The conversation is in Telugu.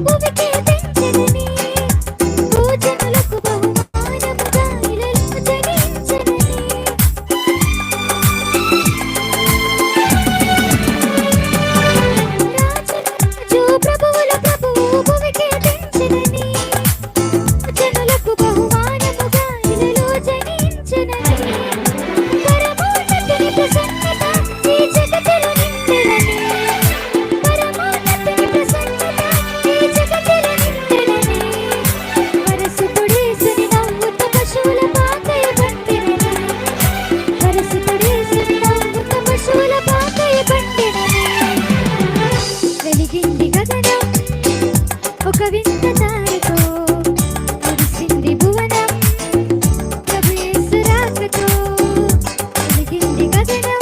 moving. ఒక వింత తారతో మురిసింది భువనం. ప్రభు రాకతో కలిగింది కథనం